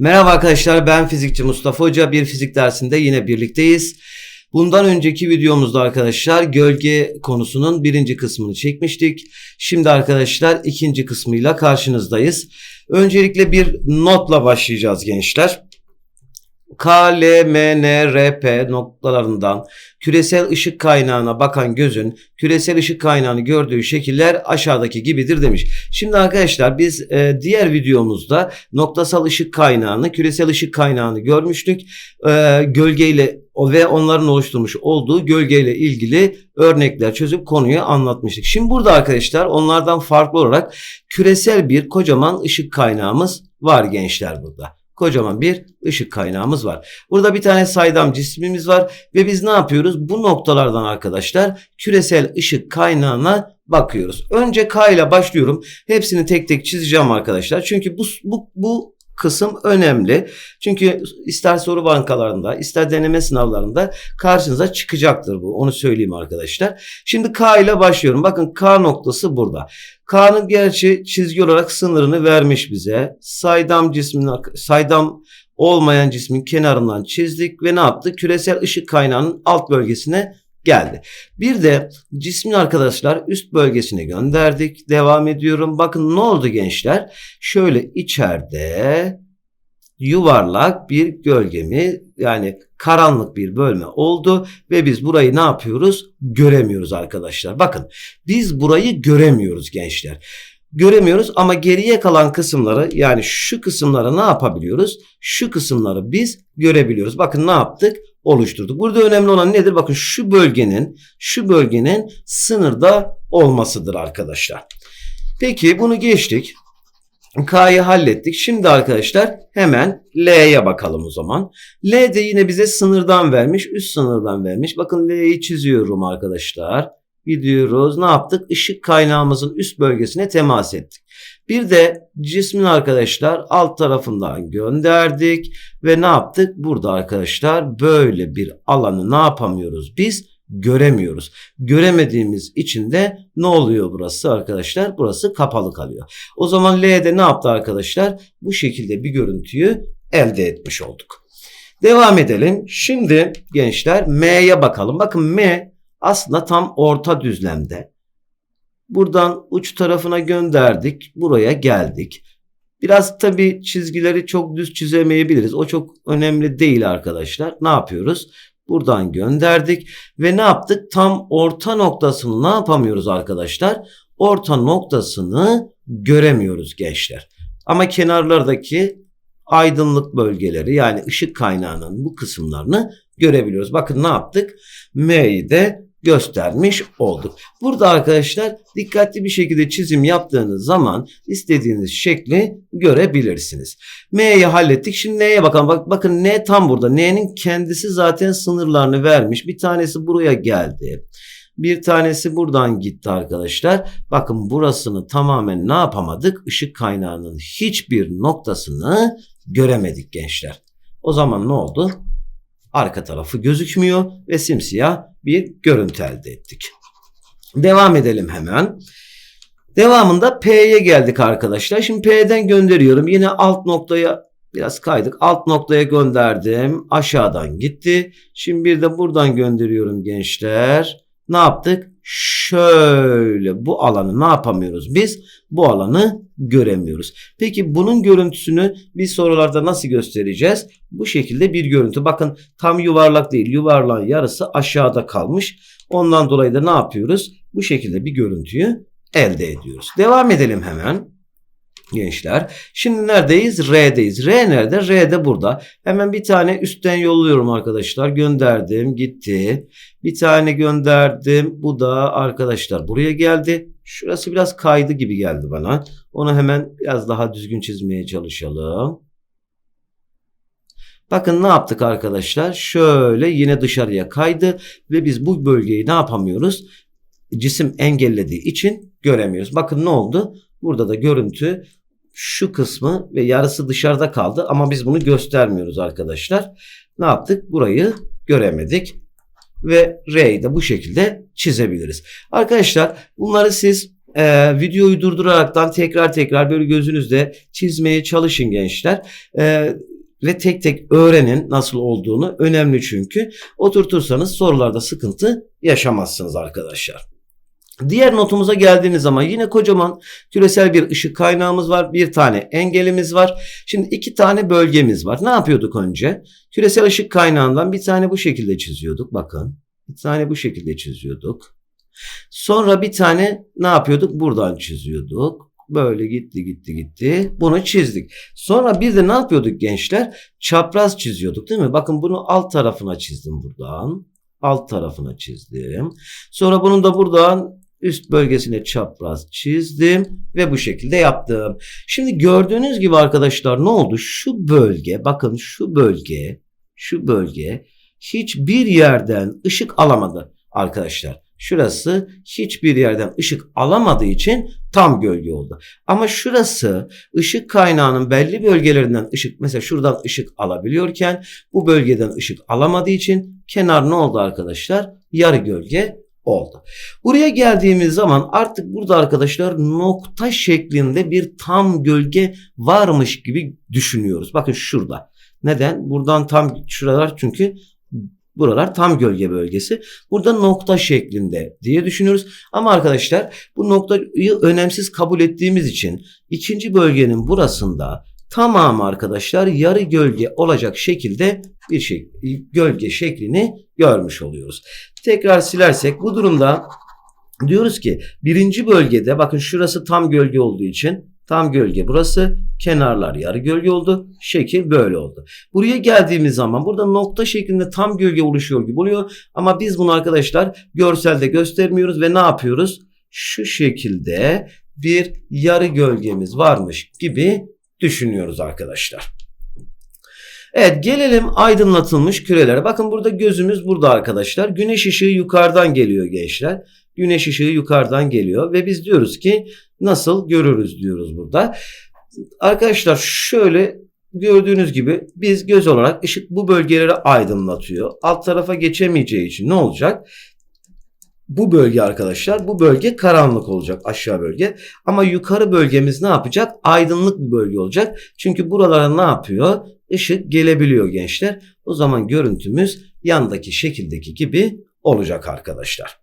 Merhaba arkadaşlar ben fizikçi Mustafa Hoca. Bir fizik dersinde yine birlikteyiz. Bundan önceki videomuzda arkadaşlar gölge konusunun birinci kısmını çekmiştik. Şimdi arkadaşlar ikinci kısmıyla karşınızdayız. Öncelikle bir notla başlayacağız gençler. K, L, M, N, R, P noktalarından küresel ışık kaynağına bakan gözün küresel ışık kaynağını gördüğü şekiller aşağıdaki gibidir demiş. Şimdi arkadaşlar biz e, diğer videomuzda noktasal ışık kaynağını, küresel ışık kaynağını görmüştük. E, gölgeyle ve onların oluşturmuş olduğu gölgeyle ilgili örnekler çözüp konuyu anlatmıştık. Şimdi burada arkadaşlar onlardan farklı olarak küresel bir kocaman ışık kaynağımız var gençler burada kocaman bir ışık kaynağımız var. Burada bir tane saydam cismimiz var ve biz ne yapıyoruz? Bu noktalardan arkadaşlar küresel ışık kaynağına bakıyoruz. Önce K ile başlıyorum. Hepsini tek tek çizeceğim arkadaşlar. Çünkü bu bu bu kısım önemli. Çünkü ister soru bankalarında ister deneme sınavlarında karşınıza çıkacaktır bu. Onu söyleyeyim arkadaşlar. Şimdi K ile başlıyorum. Bakın K noktası burada. K'nın gerçi çizgi olarak sınırını vermiş bize. Saydam cismin saydam olmayan cismin kenarından çizdik ve ne yaptık? Küresel ışık kaynağının alt bölgesine geldi. Bir de cismin arkadaşlar üst bölgesine gönderdik. Devam ediyorum. Bakın ne oldu gençler? Şöyle içeride yuvarlak bir gölgemi yani karanlık bir bölme oldu ve biz burayı ne yapıyoruz? Göremiyoruz arkadaşlar. Bakın biz burayı göremiyoruz gençler. Göremiyoruz ama geriye kalan kısımları yani şu kısımları ne yapabiliyoruz? Şu kısımları biz görebiliyoruz. Bakın ne yaptık? Oluşturduk. Burada önemli olan nedir? Bakın şu bölgenin şu bölgenin sınırda olmasıdır arkadaşlar. Peki bunu geçtik. K'yı hallettik. Şimdi arkadaşlar hemen L'ye bakalım o zaman. L de yine bize sınırdan vermiş. Üst sınırdan vermiş. Bakın L'yi çiziyorum arkadaşlar. Gidiyoruz. Ne yaptık? Işık kaynağımızın üst bölgesine temas ettik. Bir de cismin arkadaşlar alt tarafından gönderdik ve ne yaptık? Burada arkadaşlar böyle bir alanı ne yapamıyoruz? Biz göremiyoruz. Göremediğimiz için de ne oluyor burası arkadaşlar? Burası kapalı kalıyor. O zaman L'de ne yaptı arkadaşlar? Bu şekilde bir görüntüyü elde etmiş olduk. Devam edelim. Şimdi gençler M'ye bakalım. Bakın M aslında tam orta düzlemde. Buradan uç tarafına gönderdik. Buraya geldik. Biraz tabi çizgileri çok düz çizemeyebiliriz. O çok önemli değil arkadaşlar. Ne yapıyoruz? Buradan gönderdik ve ne yaptık? Tam orta noktasını ne yapamıyoruz arkadaşlar? Orta noktasını göremiyoruz gençler. Ama kenarlardaki aydınlık bölgeleri yani ışık kaynağının bu kısımlarını görebiliyoruz. Bakın ne yaptık? M'yi de göstermiş olduk. Burada arkadaşlar dikkatli bir şekilde çizim yaptığınız zaman istediğiniz şekli görebilirsiniz. M'yi hallettik. Şimdi N'ye bakalım. Bak, bakın N tam burada. N'nin kendisi zaten sınırlarını vermiş. Bir tanesi buraya geldi. Bir tanesi buradan gitti arkadaşlar. Bakın burasını tamamen ne yapamadık? Işık kaynağının hiçbir noktasını göremedik gençler. O zaman ne oldu? Arka tarafı gözükmüyor ve simsiyah bir görüntü elde ettik. Devam edelim hemen. Devamında P'ye geldik arkadaşlar. Şimdi P'den gönderiyorum. Yine alt noktaya biraz kaydık. Alt noktaya gönderdim. Aşağıdan gitti. Şimdi bir de buradan gönderiyorum gençler. Ne yaptık? Şöyle bu alanı ne yapamıyoruz biz? Bu alanı göremiyoruz. Peki bunun görüntüsünü biz sorularda nasıl göstereceğiz? Bu şekilde bir görüntü. Bakın tam yuvarlak değil. Yuvarlağın yarısı aşağıda kalmış. Ondan dolayı da ne yapıyoruz? Bu şekilde bir görüntüyü elde ediyoruz. Devam edelim hemen gençler. Şimdi neredeyiz? R'deyiz. R nerede? R de burada. Hemen bir tane üstten yolluyorum arkadaşlar. Gönderdim. Gitti. Bir tane gönderdim. Bu da arkadaşlar buraya geldi. Şurası biraz kaydı gibi geldi bana. Onu hemen biraz daha düzgün çizmeye çalışalım. Bakın ne yaptık arkadaşlar? Şöyle yine dışarıya kaydı ve biz bu bölgeyi ne yapamıyoruz? Cisim engellediği için göremiyoruz. Bakın ne oldu? Burada da görüntü şu kısmı ve yarısı dışarıda kaldı ama biz bunu göstermiyoruz arkadaşlar. Ne yaptık? Burayı göremedik ve R'yi de bu şekilde çizebiliriz. Arkadaşlar bunları siz e, videoyu durduraraktan tekrar tekrar böyle gözünüzde çizmeye çalışın gençler. E, ve tek tek öğrenin nasıl olduğunu. Önemli çünkü. Oturtursanız sorularda sıkıntı yaşamazsınız arkadaşlar. Diğer notumuza geldiğiniz zaman yine kocaman küresel bir ışık kaynağımız var. Bir tane engelimiz var. Şimdi iki tane bölgemiz var. Ne yapıyorduk önce? Küresel ışık kaynağından bir tane bu şekilde çiziyorduk. Bakın. Bir tane bu şekilde çiziyorduk. Sonra bir tane ne yapıyorduk? Buradan çiziyorduk. Böyle gitti gitti gitti. Bunu çizdik. Sonra bir de ne yapıyorduk gençler? Çapraz çiziyorduk değil mi? Bakın bunu alt tarafına çizdim buradan. Alt tarafına çizdim. Sonra bunun da buradan üst bölgesine çapraz çizdim ve bu şekilde yaptım. Şimdi gördüğünüz gibi arkadaşlar ne oldu? Şu bölge bakın şu bölge şu bölge hiçbir yerden ışık alamadı arkadaşlar. Şurası hiçbir yerden ışık alamadığı için tam gölge oldu. Ama şurası ışık kaynağının belli bölgelerinden ışık mesela şuradan ışık alabiliyorken bu bölgeden ışık alamadığı için kenar ne oldu arkadaşlar? Yarı gölge oldu. Buraya geldiğimiz zaman artık burada arkadaşlar nokta şeklinde bir tam gölge varmış gibi düşünüyoruz. Bakın şurada. Neden? Buradan tam şuralar çünkü Buralar tam gölge bölgesi. Burada nokta şeklinde diye düşünüyoruz. Ama arkadaşlar bu noktayı önemsiz kabul ettiğimiz için ikinci bölgenin burasında tamamı arkadaşlar yarı gölge olacak şekilde bir şey gölge şeklini görmüş oluyoruz. Tekrar silersek bu durumda diyoruz ki birinci bölgede bakın şurası tam gölge olduğu için tam gölge burası kenarlar yarı gölge oldu şekil böyle oldu. Buraya geldiğimiz zaman burada nokta şeklinde tam gölge oluşuyor gibi oluyor ama biz bunu arkadaşlar görselde göstermiyoruz ve ne yapıyoruz? Şu şekilde bir yarı gölgemiz varmış gibi düşünüyoruz arkadaşlar. Evet gelelim aydınlatılmış kürelere. Bakın burada gözümüz burada arkadaşlar. Güneş ışığı yukarıdan geliyor gençler. Güneş ışığı yukarıdan geliyor ve biz diyoruz ki nasıl görürüz diyoruz burada. Arkadaşlar şöyle gördüğünüz gibi biz göz olarak ışık bu bölgeleri aydınlatıyor. Alt tarafa geçemeyeceği için ne olacak? Bu bölge arkadaşlar bu bölge karanlık olacak aşağı bölge. Ama yukarı bölgemiz ne yapacak? Aydınlık bir bölge olacak. Çünkü buralara ne yapıyor? Işık gelebiliyor gençler. O zaman görüntümüz yandaki şekildeki gibi olacak arkadaşlar.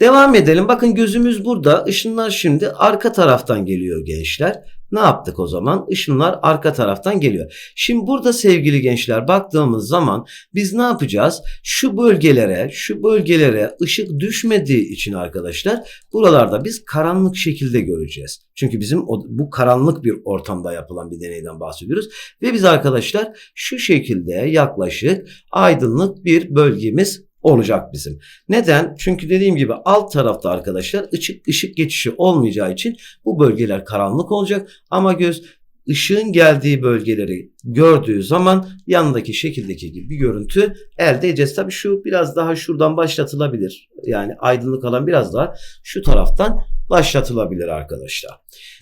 Devam edelim. Bakın gözümüz burada. Işınlar şimdi arka taraftan geliyor gençler. Ne yaptık o zaman? Işınlar arka taraftan geliyor. Şimdi burada sevgili gençler baktığımız zaman biz ne yapacağız? Şu bölgelere, şu bölgelere ışık düşmediği için arkadaşlar buralarda biz karanlık şekilde göreceğiz. Çünkü bizim bu karanlık bir ortamda yapılan bir deneyden bahsediyoruz. Ve biz arkadaşlar şu şekilde yaklaşık aydınlık bir bölgemiz olacak bizim. Neden? Çünkü dediğim gibi alt tarafta arkadaşlar ışık ışık geçişi olmayacağı için bu bölgeler karanlık olacak ama göz ışığın geldiği bölgeleri gördüğü zaman yanındaki şekildeki gibi bir görüntü elde edeceğiz. Tabi şu biraz daha şuradan başlatılabilir. Yani aydınlık alan biraz daha şu taraftan başlatılabilir arkadaşlar.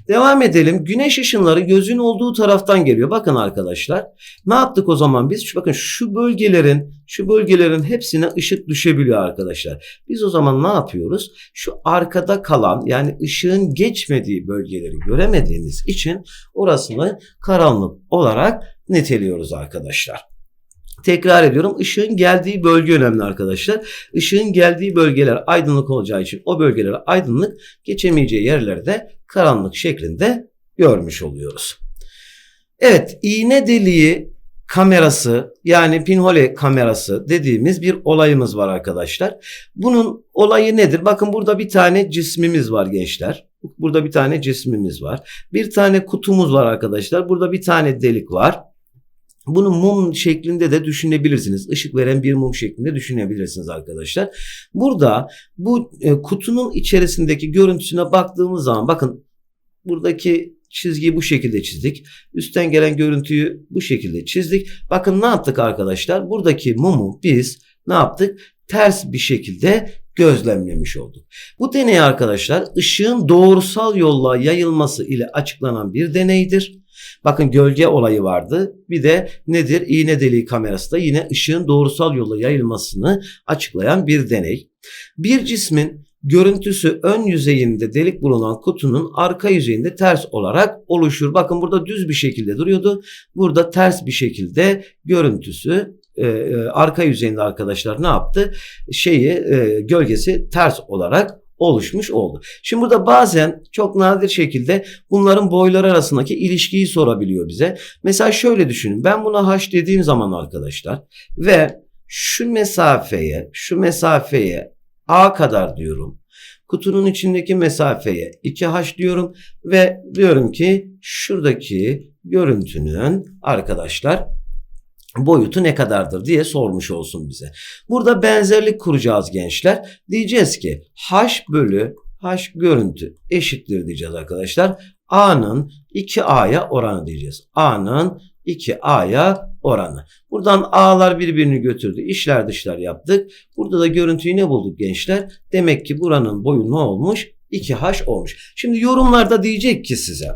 Devam edelim. Güneş ışınları gözün olduğu taraftan geliyor. Bakın arkadaşlar. Ne yaptık o zaman biz? Bakın şu bölgelerin şu bölgelerin hepsine ışık düşebiliyor arkadaşlar. Biz o zaman ne yapıyoruz? Şu arkada kalan yani ışığın geçmediği bölgeleri göremediğimiz için orasını karanlık olarak niteliyoruz arkadaşlar. Tekrar ediyorum ışığın geldiği bölge önemli arkadaşlar. Işığın geldiği bölgeler aydınlık olacağı için o bölgelere aydınlık geçemeyeceği yerlerde karanlık şeklinde görmüş oluyoruz. Evet iğne deliği kamerası yani pinhole kamerası dediğimiz bir olayımız var arkadaşlar. Bunun olayı nedir? Bakın burada bir tane cismimiz var gençler. Burada bir tane cismimiz var. Bir tane kutumuz var arkadaşlar. Burada bir tane delik var. Bunu mum şeklinde de düşünebilirsiniz. Işık veren bir mum şeklinde düşünebilirsiniz arkadaşlar. Burada bu e, kutunun içerisindeki görüntüsüne baktığımız zaman bakın buradaki çizgiyi bu şekilde çizdik. Üstten gelen görüntüyü bu şekilde çizdik. Bakın ne yaptık arkadaşlar? Buradaki mumu biz ne yaptık? Ters bir şekilde gözlemlemiş olduk. Bu deney arkadaşlar ışığın doğrusal yolla yayılması ile açıklanan bir deneydir. Bakın gölge olayı vardı. Bir de nedir? İğne deliği kamerası da yine ışığın doğrusal yolla yayılmasını açıklayan bir deney. Bir cismin görüntüsü ön yüzeyinde delik bulunan kutunun arka yüzeyinde ters olarak oluşur. Bakın burada düz bir şekilde duruyordu. Burada ters bir şekilde görüntüsü e, e, arka yüzeyinde arkadaşlar ne yaptı? Şeyi e, gölgesi ters olarak oluşmuş oldu. Şimdi burada bazen çok nadir şekilde bunların boyları arasındaki ilişkiyi sorabiliyor bize. Mesela şöyle düşünün. Ben buna h dediğim zaman arkadaşlar ve şu mesafeye, şu mesafeye a kadar diyorum. Kutunun içindeki mesafeye 2h diyorum ve diyorum ki şuradaki görüntünün arkadaşlar boyutu ne kadardır diye sormuş olsun bize. Burada benzerlik kuracağız gençler. Diyeceğiz ki h bölü h görüntü eşittir diyeceğiz arkadaşlar. A'nın 2A'ya oranı diyeceğiz. A'nın 2A'ya oranı. Buradan A'lar birbirini götürdü. İşler dışlar yaptık. Burada da görüntüyü ne bulduk gençler? Demek ki buranın boyu ne olmuş? 2H olmuş. Şimdi yorumlarda diyecek ki size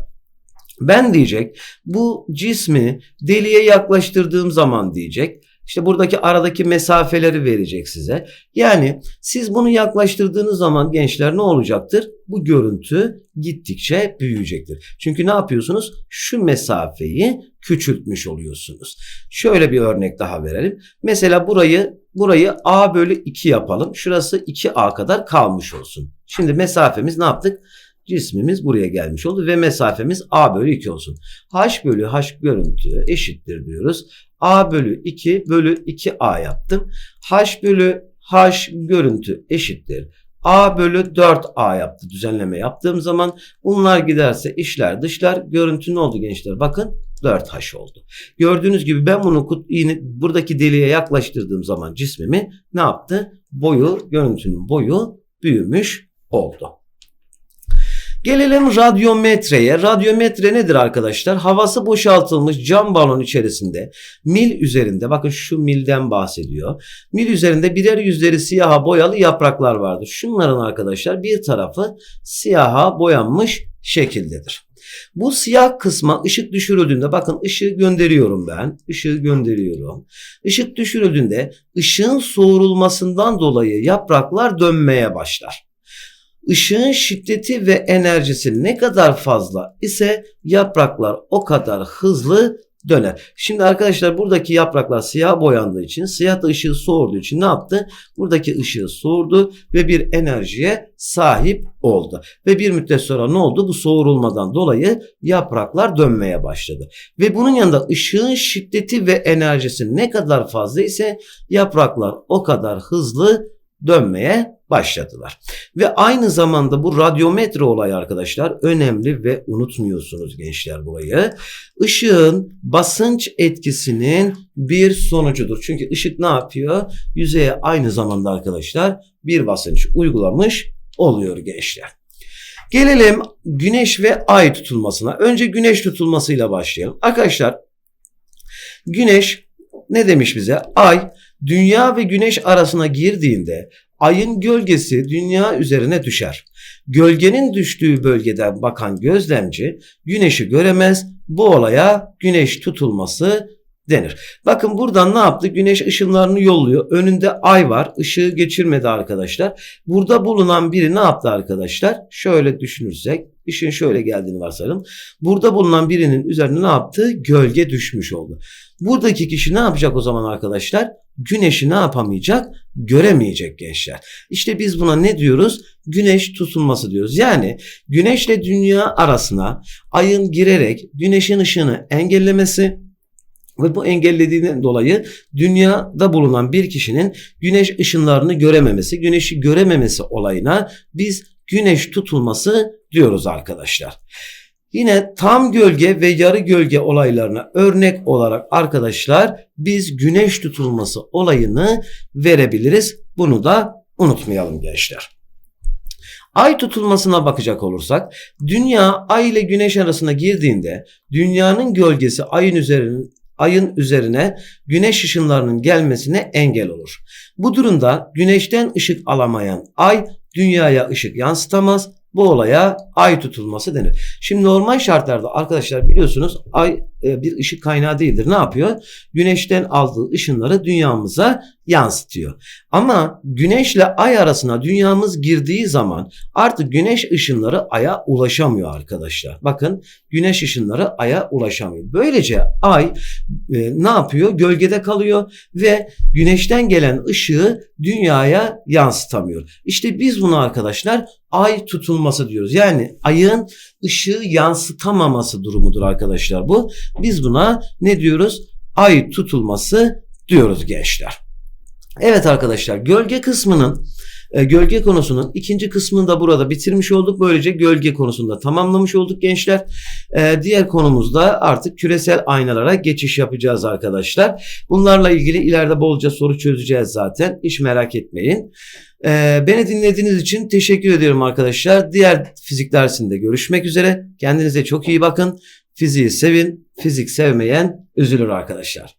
ben diyecek bu cismi deliğe yaklaştırdığım zaman diyecek. İşte buradaki aradaki mesafeleri verecek size. Yani siz bunu yaklaştırdığınız zaman gençler ne olacaktır? Bu görüntü gittikçe büyüyecektir. Çünkü ne yapıyorsunuz? Şu mesafeyi küçültmüş oluyorsunuz. Şöyle bir örnek daha verelim. Mesela burayı burayı a bölü 2 yapalım. Şurası 2a kadar kalmış olsun. Şimdi mesafemiz ne yaptık? Cismimiz buraya gelmiş oldu ve mesafemiz a bölü 2 olsun. h bölü h görüntü eşittir diyoruz. a bölü 2 bölü 2a yaptım. h bölü h görüntü eşittir. A bölü 4A yaptı düzenleme yaptığım zaman bunlar giderse işler dışlar görüntü ne oldu gençler bakın 4H oldu. Gördüğünüz gibi ben bunu yine buradaki deliğe yaklaştırdığım zaman cismimi ne yaptı? Boyu görüntünün boyu büyümüş oldu. Gelelim radyometreye. Radyometre nedir arkadaşlar? Havası boşaltılmış cam balon içerisinde mil üzerinde bakın şu milden bahsediyor. Mil üzerinde birer yüzleri siyaha boyalı yapraklar vardır. Şunların arkadaşlar bir tarafı siyaha boyanmış şekildedir. Bu siyah kısma ışık düşürüldüğünde bakın ışığı gönderiyorum ben. Işığı gönderiyorum. Işık düşürüldüğünde ışığın soğurulmasından dolayı yapraklar dönmeye başlar. Işığın şiddeti ve enerjisi ne kadar fazla ise yapraklar o kadar hızlı döner. Şimdi arkadaşlar buradaki yapraklar siyah boyandığı için siyah da ışığı soğurduğu için ne yaptı? Buradaki ışığı soğurdu ve bir enerjiye sahip oldu. Ve bir müddet sonra ne oldu? Bu soğurulmadan dolayı yapraklar dönmeye başladı. Ve bunun yanında ışığın şiddeti ve enerjisi ne kadar fazla ise yapraklar o kadar hızlı dönmeye başladılar. Ve aynı zamanda bu radyometre olayı arkadaşlar önemli ve unutmuyorsunuz gençler burayı. Işığın basınç etkisinin bir sonucudur. Çünkü ışık ne yapıyor? Yüzeye aynı zamanda arkadaşlar bir basınç uygulamış oluyor gençler. Gelelim güneş ve ay tutulmasına. Önce güneş tutulmasıyla başlayalım. Arkadaşlar güneş ne demiş bize? Ay dünya ve güneş arasına girdiğinde ayın gölgesi dünya üzerine düşer. Gölgenin düştüğü bölgeden bakan gözlemci güneşi göremez. Bu olaya güneş tutulması denir. Bakın buradan ne yaptı? Güneş ışınlarını yolluyor. Önünde ay var. Işığı geçirmedi arkadaşlar. Burada bulunan biri ne yaptı arkadaşlar? Şöyle düşünürsek işin şöyle geldiğini varsayalım. Burada bulunan birinin üzerine ne yaptı? Gölge düşmüş oldu. Buradaki kişi ne yapacak o zaman arkadaşlar? Güneşi ne yapamayacak? Göremeyecek gençler. İşte biz buna ne diyoruz? Güneş tutulması diyoruz. Yani güneşle dünya arasına ayın girerek güneşin ışığını engellemesi ve bu engellediğinden dolayı dünyada bulunan bir kişinin güneş ışınlarını görememesi, güneşi görememesi olayına biz güneş tutulması diyoruz arkadaşlar. Yine tam gölge ve yarı gölge olaylarına örnek olarak arkadaşlar biz güneş tutulması olayını verebiliriz. Bunu da unutmayalım gençler. Ay tutulmasına bakacak olursak dünya ay ile güneş arasına girdiğinde dünyanın gölgesi ayın üzerine ayın üzerine güneş ışınlarının gelmesine engel olur. Bu durumda güneşten ışık alamayan ay dünyaya ışık yansıtamaz. Bu olaya ay tutulması denir. Şimdi normal şartlarda arkadaşlar biliyorsunuz ay bir ışık kaynağı değildir. Ne yapıyor? Güneşten aldığı ışınları dünyamıza yansıtıyor. Ama güneşle ay arasına dünyamız girdiği zaman artık güneş ışınları aya ulaşamıyor arkadaşlar. Bakın güneş ışınları aya ulaşamıyor. Böylece ay e, ne yapıyor? Gölgede kalıyor ve güneşten gelen ışığı dünyaya yansıtamıyor. İşte biz bunu arkadaşlar ay tutulması diyoruz. Yani ayın ışığı yansıtamaması durumudur arkadaşlar bu. Biz buna ne diyoruz? Ay tutulması diyoruz gençler. Evet arkadaşlar gölge kısmının e, gölge konusunun ikinci kısmını da burada bitirmiş olduk. Böylece gölge konusunu da tamamlamış olduk gençler. E, diğer konumuzda artık küresel aynalara geçiş yapacağız arkadaşlar. Bunlarla ilgili ileride bolca soru çözeceğiz zaten. Hiç merak etmeyin. E, beni dinlediğiniz için teşekkür ediyorum arkadaşlar. Diğer fizik dersinde görüşmek üzere. Kendinize çok iyi bakın. Fiziği sevin. Fizik sevmeyen üzülür arkadaşlar.